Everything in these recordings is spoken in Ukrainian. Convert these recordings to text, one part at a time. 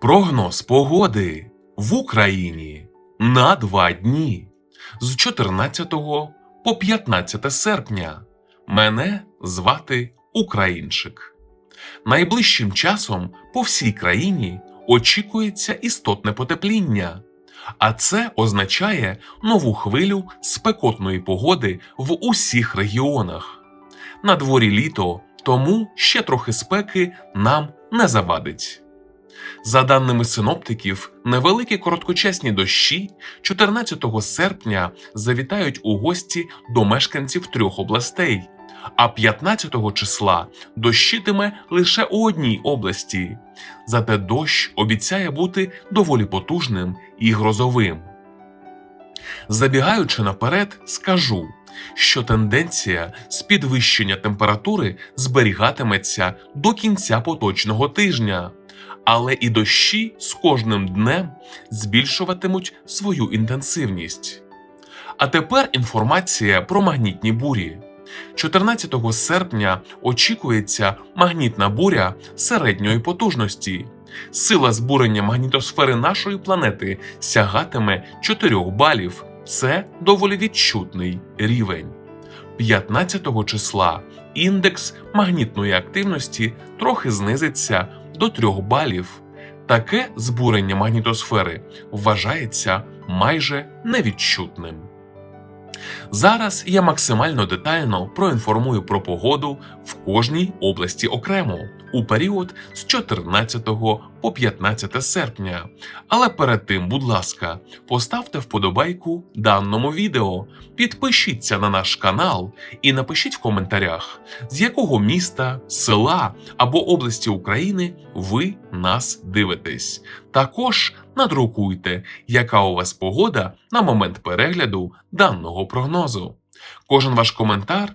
Прогноз погоди в Україні на два дні з 14 по 15 серпня. Мене звати Українчик. Найближчим часом по всій країні очікується істотне потепління, а це означає нову хвилю спекотної погоди в усіх регіонах. На дворі літо, тому ще трохи спеки нам не завадить. За даними синоптиків, невеликі короткочасні дощі 14 серпня завітають у гості до мешканців трьох областей, а 15 числа дощитиме лише у одній області. Зате дощ обіцяє бути доволі потужним і грозовим. Забігаючи наперед, скажу, що тенденція з підвищення температури зберігатиметься до кінця поточного тижня, але і дощі з кожним днем збільшуватимуть свою інтенсивність. А тепер інформація про магнітні бурі. 14 серпня очікується магнітна буря середньої потужності. Сила збурення магнітосфери нашої планети сягатиме 4 балів. Це доволі відчутний рівень. 15 числа індекс магнітної активності трохи знизиться до 3 балів. Таке збурення магнітосфери вважається майже невідчутним. Зараз я максимально детально проінформую про погоду в кожній області окремо у період з 14 по 15 серпня. Але перед тим, будь ласка, поставте вподобайку даному відео, підпишіться на наш канал і напишіть в коментарях, з якого міста, села або області України ви нас дивитесь. Також надрукуйте, яка у вас погода на момент перегляду даного прогнозу. Кожен ваш коментар,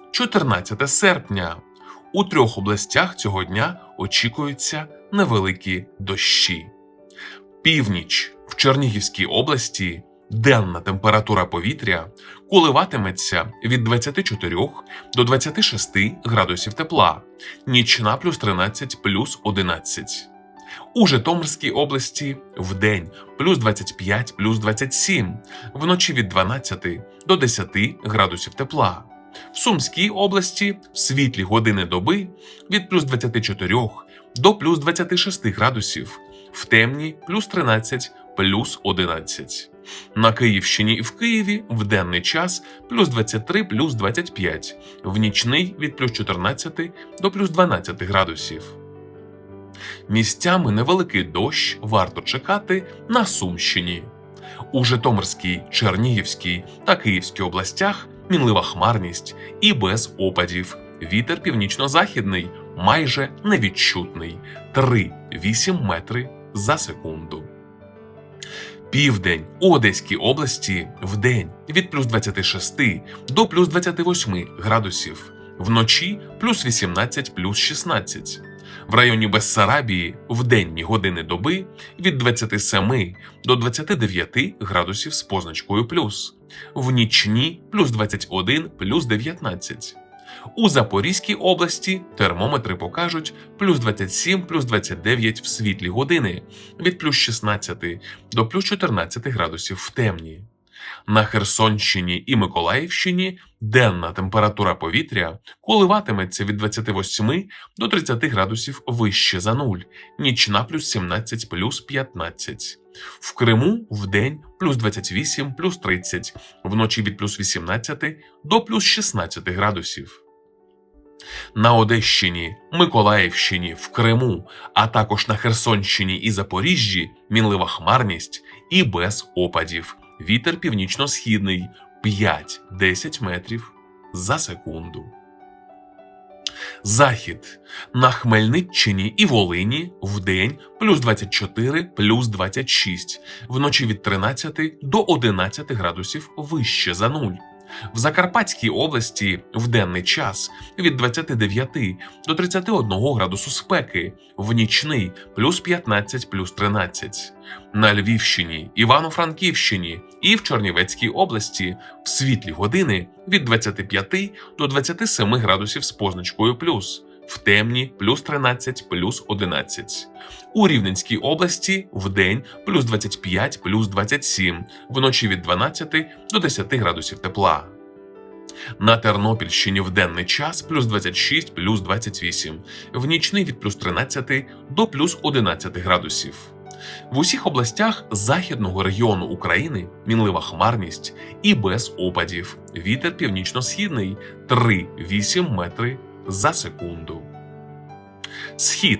14 серпня. У трьох областях цього дня очікуються невеликі дощі. Північ в Чернігівській області денна температура повітря коливатиметься від 24 до 26 градусів тепла, нічна плюс 13 плюс 11. У Житомирській області вдень плюс 25 плюс 27, вночі від 12 до 10 градусів тепла. В Сумській області в світлі години доби від плюс 24 до плюс 26 градусів, в темні плюс 13 плюс 11. На Київщині і в Києві в денний час плюс 23 плюс 25, в нічний від плюс 14 до плюс 12 градусів. Місцями невеликий дощ варто чекати на Сумщині. У Житомирській, Чернігівській та Київській областях мінлива хмарність і без опадів. Вітер північно-західний майже невідчутний 3-8 метри за секунду. Південь у Одеській області вдень від плюс 26 до плюс 28 градусів, вночі плюс 18 плюс 16. В районі Бессарабії в денні години доби від 27 до 29 градусів з позначкою плюс, в нічні плюс 21 плюс 19. У Запорізькій області термометри покажуть плюс 27 плюс 29 в світлі години від плюс 16 до плюс 14 градусів в темні. На Херсонщині і Миколаївщині денна температура повітря коливатиметься від 28 до 30 градусів вище за нуль, нічна плюс 17 плюс 15. В Криму вдень плюс 28 плюс 30, вночі від плюс 18 до плюс 16 градусів. На Одещині, Миколаївщині, в Криму, а також на Херсонщині і Запоріжжі мінлива хмарність і без опадів. Вітер північно-східний 5-10 метрів за секунду. Захід на Хмельниччині і Волині вдень плюс 24, плюс 26, вночі від 13 до 11 градусів вище за нуль. В Закарпатській області в денний час від 29 до 31 градусу спеки, в нічний плюс 15 плюс 13. На Львівщині, Івано-Франківщині і в Чернівецькій області в світлі години від 25 до 27 градусів з позначкою плюс, в темні плюс 13 плюс 11. У Рівненській області в день плюс 25 плюс 27, вночі від 12 до 10 градусів тепла. На Тернопільщині в денний час плюс 26 плюс 28, в нічний від плюс 13 до плюс 11 градусів. В усіх областях західного регіону України мінлива хмарність і без опадів. Вітер північно-східний 3-8 метри за секунду. Схід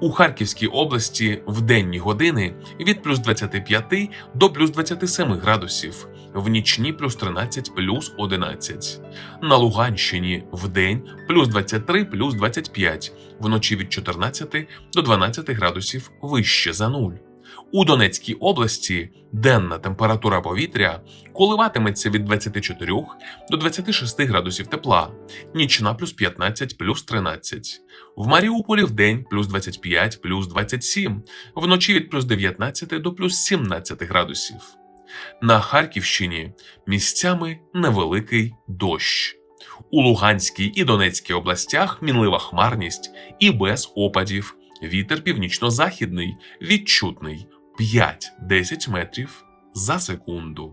у Харківській області в денні години від плюс 25 до плюс 27 градусів, в нічні плюс 13 плюс 11. На Луганщині в день плюс 23 плюс 25, вночі від 14 до 12 градусів вище за нуль. У Донецькій області денна температура повітря коливатиметься від 24 до 26 градусів тепла, нічна плюс 15 плюс 13. В Маріуполі в день плюс 25 плюс 27, вночі від плюс 19 до плюс 17 градусів. На Харківщині місцями невеликий дощ. У Луганській і Донецькій областях мінлива хмарність і без опадів. Вітер північно-західний, відчутний 5-10 метрів за секунду.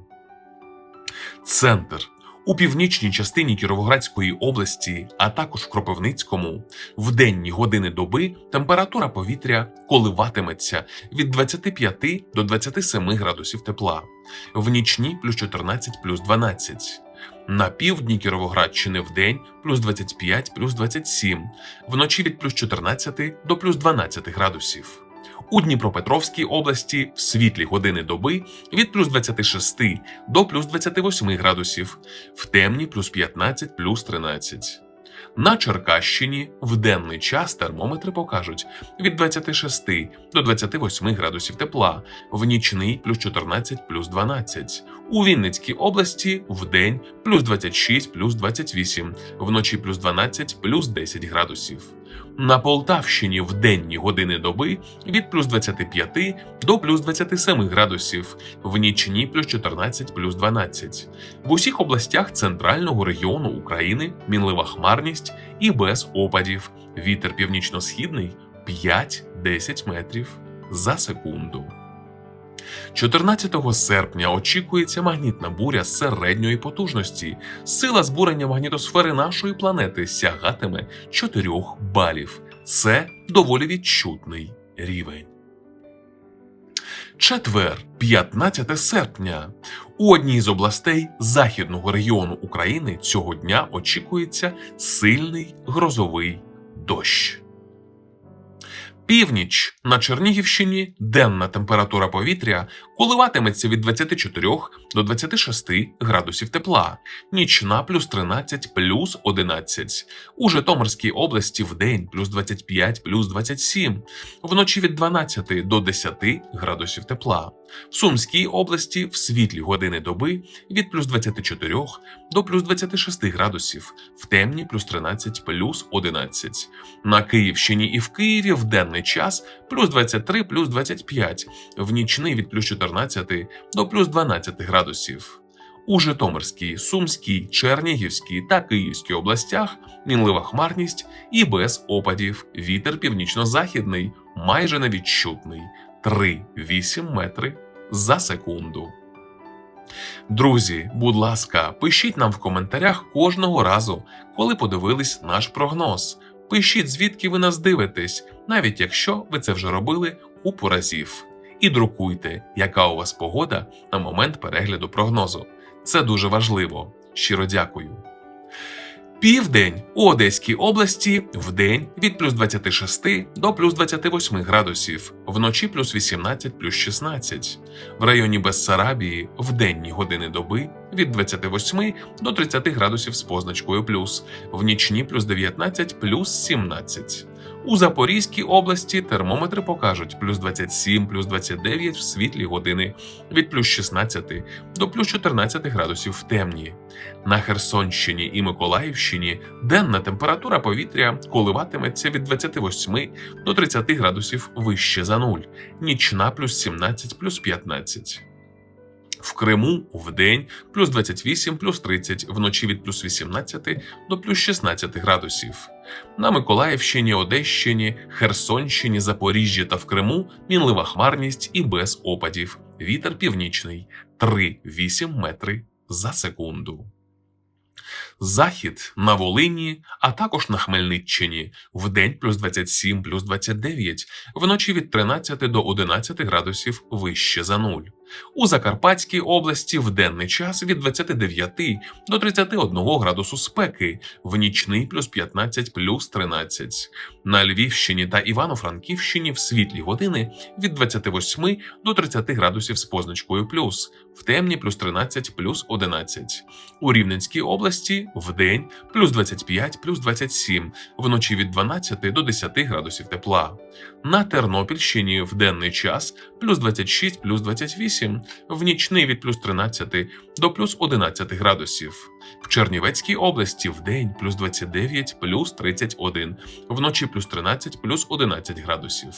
Центр у північній частині Кіровоградської області, а також в Кропивницькому, в денні години доби температура повітря коливатиметься від 25 до 27 градусів тепла, в нічні плюс 14 плюс 12. На півдні Кіровоградщини в день плюс 25 плюс 27, вночі від плюс 14 до плюс 12 градусів. У Дніпропетровській області в світлі години доби від плюс 26 до плюс 28 градусів, в темні плюс 15 плюс 13. На Черкащині в денний час термометри покажуть від 26 до 28 градусів тепла, в нічний плюс 14 плюс 12. У Вінницькій області в день плюс 26 плюс 28, вночі плюс 12 плюс 10 градусів. На Полтавщині в денні години доби від плюс 25 до плюс 27 градусів, в нічні плюс 14 плюс 12. В усіх областях центрального регіону України мінлива хмарність і без опадів. Вітер північно-східний 5-10 метрів за секунду. 14 серпня очікується магнітна буря середньої потужності. Сила збурення магнітосфери нашої планети сягатиме 4 балів. Це доволі відчутний рівень. Четвер, 15 серпня. У одній з областей західного регіону України цього дня очікується сильний грозовий дощ. Північ на Чернігівщині денна температура повітря коливатиметься від 24 до 26 градусів тепла, нічна плюс 13 плюс 11. У Житомирській області в день плюс 25 плюс 27, вночі від 12 до 10 градусів тепла. В Сумській області в світлі години доби від плюс 24 до плюс 26 градусів, в темні плюс 13 плюс 11. На Київщині і в Києві в денний час плюс 23 плюс 25, в нічний від плюс 14 до плюс 12 градусів. У Житомирській, Сумській, Чернігівській та Київській областях мінлива хмарність і без опадів. Вітер північно-західний, майже невідчутний 3-8 метри за секунду. Друзі, будь ласка, пишіть нам в коментарях кожного разу, коли подивились наш прогноз. Пишіть, звідки ви нас дивитесь, навіть якщо ви це вже робили купу разів. І друкуйте, яка у вас погода на момент перегляду прогнозу. Це дуже важливо. Щиро дякую. Південь у Одеській області в день від плюс 26 до плюс 28 градусів, вночі плюс 18 плюс 16. В районі Бессарабії в денні години доби від 28 до 30 градусів з позначкою плюс, в нічні плюс 19 плюс 17. У Запорізькій області термометри покажуть плюс 27, плюс 29 в світлі години, від плюс 16 до плюс 14 градусів в темні. На Херсонщині і Миколаївщині денна температура повітря коливатиметься від 28 до 30 градусів вище за нуль, нічна плюс 17 плюс 15. В Криму вдень плюс 28 плюс 30, вночі від плюс 18 до плюс 16 градусів. На Миколаївщині, Одещині, Херсонщині, Запоріжжі та в Криму мінлива хмарність і без опадів. Вітер північний 3-8 метри за секунду. Захід на Волині, а також на Хмельниччині вдень плюс 27 плюс 29, вночі від 13 до 11 градусів вище за нуль. У Закарпатській області в денний час від 29 до 31 градусу спеки, в нічний плюс 15 плюс 13. На Львівщині та Івано-Франківщині в світлі години від 28 до 30 градусів з позначкою плюс, в темні плюс 13 плюс 11. У Рівненській області в день плюс 25 плюс 27, вночі від 12 до 10 градусів тепла. На Тернопільщині в денний час плюс 26 плюс 28, в нічний від плюс 13 до плюс 11 градусів. В Чернівецькій області в день плюс 29 плюс 31, вночі плюс 13 плюс 11 градусів.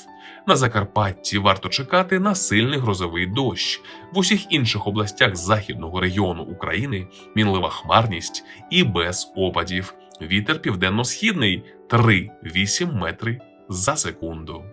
На Закарпатті варто чекати на сильний грозовий дощ. В усіх інших областях західного регіону України мінлива хмарність і без опадів. Вітер південно-східний 3-8 метри за секунду.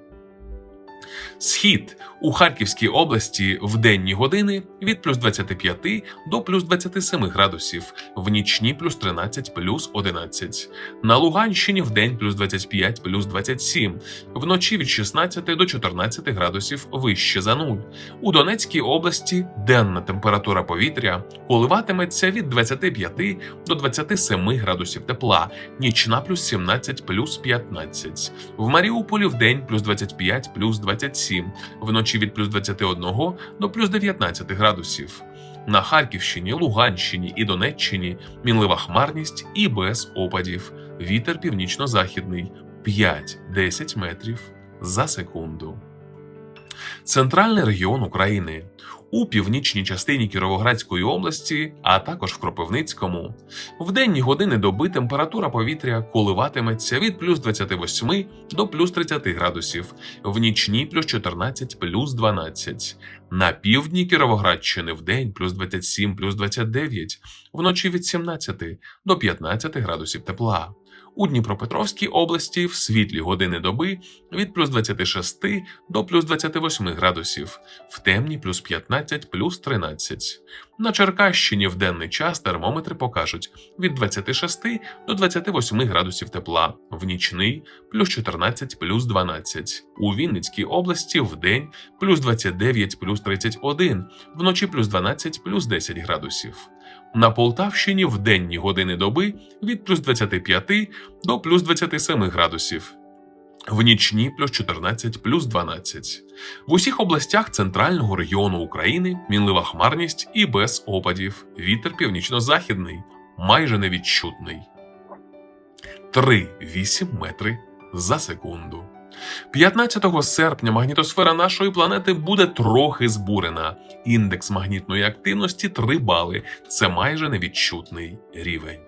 Схід у Харківській області в денні години від плюс 25 до плюс 27 градусів, в нічні плюс 13 плюс 11. На Луганщині в день плюс 25 плюс 27, вночі від 16 до 14 градусів вище за нуль. У Донецькій області денна температура повітря коливатиметься від 25 до 27 градусів тепла, нічна плюс 17 плюс 15. В Маріуполі в день плюс 25 плюс 27, вночі від плюс 21 до плюс 19 градусів. На Харківщині, Луганщині і Донеччині мінлива хмарність і без опадів. Вітер північно-західний 5-10 метрів за секунду. Центральний регіон України у північній частині Кіровоградської області, а також в Кропивницькому. В денні години доби температура повітря коливатиметься від плюс 28 до плюс 30 градусів, в нічні плюс 14 плюс 12. На півдні Кіровоградщини в день плюс 27 плюс 29, вночі від 17 до 15 градусів тепла. У Дніпропетровській області в світлі години доби від плюс 26 до плюс 28 градусів, в темні плюс 15 плюс 13. На Черкащині в денний час термометри покажуть від 26 до 28 градусів тепла, в нічний плюс 14 плюс 12. У Вінницькій області в день плюс 29 плюс 31, вночі плюс 12 плюс 10 градусів. На Полтавщині в денні години доби від плюс 25 до плюс 27 градусів. В нічні плюс 14 плюс 12. В усіх областях центрального регіону України мінлива хмарність і без опадів. Вітер північно-західний, майже невідчутний. 3-8 метри за секунду. 15 серпня магнітосфера нашої планети буде трохи збурена. Індекс магнітної активності 3 бали. Це майже невідчутний рівень.